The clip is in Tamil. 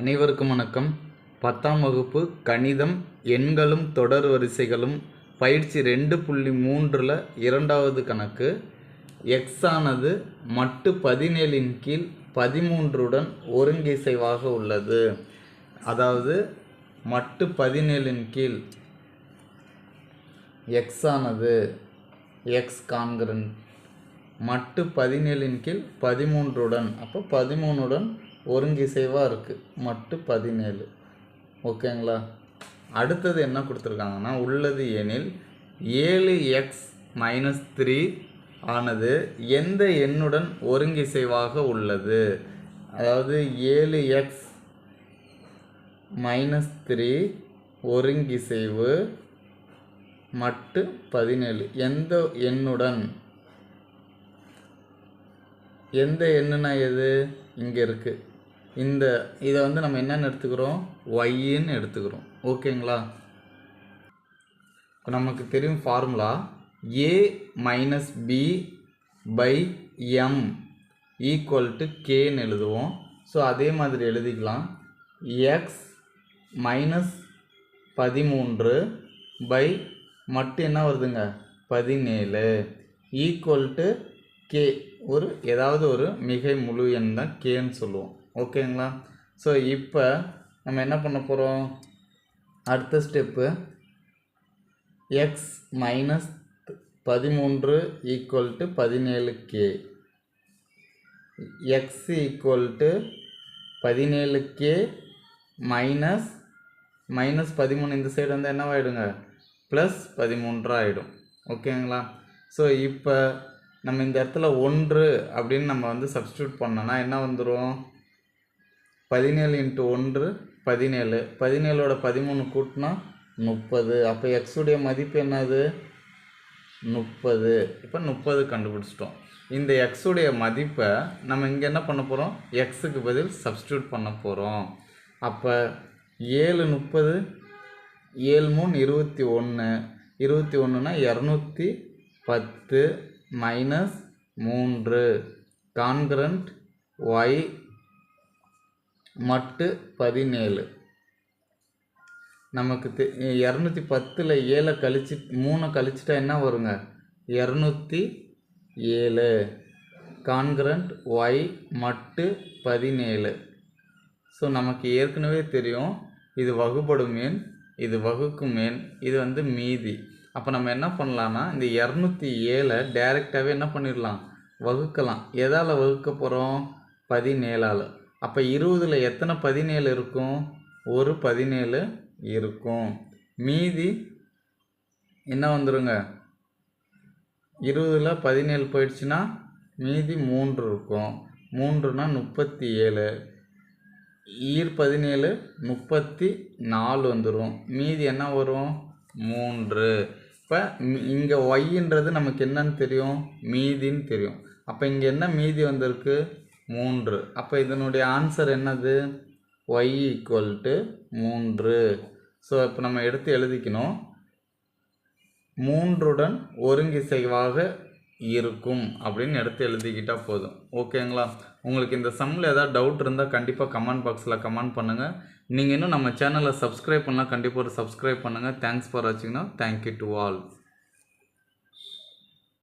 அனைவருக்கும் வணக்கம். பத்தாம் வகுப்பு கணிதம் எண்களும் தொடர் வரிசைகளும் பயிற்சி ரெண்டு புள்ளி மூன்றில் இரண்டாவது கணக்கு. எக்ஸ் ஆனது மட்டு பதினேழின் கீழ் பதிமூன்றுடன் ஒருங்கிசைவாக உள்ளது. அதாவது மட்டு பதினேழின் கீழ் எக்ஸ் ஆனது எக்ஸ் கான்கிரன் மட்டு பதினேழின் கீழ் பதிமூன்றுடன் அப்போ பதிமூணுடன் ஒருங்கிசைவாக இருக்குது மட்டு பதினேழு. ஓகேங்களா? அடுத்தது என்ன கொடுத்துருக்காங்கன்னா உள்ளது எனில் ஏழு எக்ஸ் மைனஸ் த்ரீ ஆனது எந்த எண்ணுடன் ஒருங்கிசைவாக உள்ளது? அதாவது ஏழு எக்ஸ் மைனஸ் த்ரீ ஒருங்கிசைவு மட்டு பதினேழு. எந்த எண்ணுடன்? எந்த எண்ணுனா எது? இங்கே இருக்குது இந்த இதை வந்து நம்ம என்னென்னு எடுத்துக்கிறோம்? ஒய்ன்னு எடுத்துக்கிறோம். ஓகேங்களா? நமக்கு தெரியும் formula A minus B by M equal to கேன்னு எழுதுவோம். ஸோ அதே மாதிரி எழுதிக்கலாம். எக்ஸ் மைனஸ் பதிமூன்று பை மட்டும் என்ன வருதுங்க? பதினேழு ஈக்குவல் டு கே ஒரு ஏதாவது ஒரு மிகை முழு எண் தான் கேன்னு சொல்லுவோம். ஓகேங்களா? ஸோ இப்போ நம்ம என்ன பண்ண போகிறோம் அடுத்த ஸ்டெப்பு எக்ஸ் மைனஸ் பதிமூன்று ஈக்குவல் டு பதினேழு கே எக்ஸ் ஈக்குவல் டு பதினேழு கே மைனஸ் மைனஸ் பதிமூணு இந்த சைடு வந்து என்னவாயிடுங்க? ப்ளஸ் பதிமூன்று ஆகிடும் ஓகேங்களா? ஸோ இப்போ நம்ம இந்த இடத்துல ஒன்று அப்படின்னு நம்ம வந்து சப்ஸ்டியூட் பண்ணோன்னா என்ன வந்துடும் பதினேழு இன்ட்டு ஒன்று பதினேழு. பதினேழோட பதிமூணு கூட்டினா முப்பது. அப்போ எக்ஸுடைய மதிப்பு என்னது? முப்பது. இப்போ முப்பது கண்டுபிடிச்சிட்டோம். இந்த எக்ஸுடைய மதிப்பை நம்ம இங்கே என்ன பண்ண போகிறோம் எக்ஸுக்கு பதில் சப்ஸ்டியூட் பண்ண போகிறோம் அப்போ ஏழு முப்பது ஏழு மூணு இருபத்தி ஒன்று இருபத்தி ஒன்றுனா இரநூத்தி பத்து மைனஸ் மூன்று. கான்கரண்ட் ஒய் மட்டு பதினேழு. நமக்கு தெ இரநூத்தி பத்தில் ஏழை கழிச்சு மூணை கழிச்சிட்டா என்ன வருங்க? இரநூத்தி ஏழு. கான்கரண்ட் ஒய் மட்டு பதினேழு. ஸோ நமக்கு ஏற்கனவே தெரியும். இது வகுபடும் மீன் இது வகுக்கும் மீன் இது வந்து மீதி. அப்போ நம்ம என்ன பண்ணலான்னா இந்த இரநூத்தி ஏழை டைரெக்டாகவே என்ன பண்ணிடலாம் வகுக்கலாம். எதால் வகுக்க போகிறோம் பதினேழால். அப்போ இருபதில் எத்தனை பதினேழு இருக்கும்? ஒரு பதினேழு இருக்கும். மீதி என்ன வந்துருங்க? இருபதில் பதினேழு போயிடுச்சுன்னா மீதி மூன்று இருக்கும். மூன்றுனா முப்பத்தி ஏழு ஈர் பதினேழு முப்பத்தி நாலு வந்துடும் மீதி என்ன வரும்? மூன்று. இப்போ இங்கே ஒய்ன்றது நமக்கு என்னன்னு தெரியும்? மீதின்னு தெரியும். அப்போ இங்கே என்ன மீதி வந்திருக்கு? மூன்று. அப்போ இதனுடைய ஆன்சர் என்னது? ஒய் ஈக்குவல் டு மூன்று. ஸோ இப்போ நம்ம எடுத்து எழுதிக்கணும். மூன்றுடன் ஒருங்கிசைவாக இருக்கும் அப்படின்னு எடுத்து எழுதிக்கிட்டால் போதும். ஓகேங்களா உங்களுக்கு இந்த சம்மில் ஏதாவது டவுட் இருந்தால் கண்டிப்பாக கமெண்ட் பாக்ஸில் கமெண்ட் பண்ணுங்கள் நீங்கள் இன்னும் நம்ம சேனலை சப்ஸ்கிரைப் பண்ணால் கண்டிப்பாக ஒரு சப்ஸ்கிரைப் பண்ணுங்கள் தேங்க்ஸ் ஃபார் வாட்சிங்னா தேங்க்யூ டு ஆல்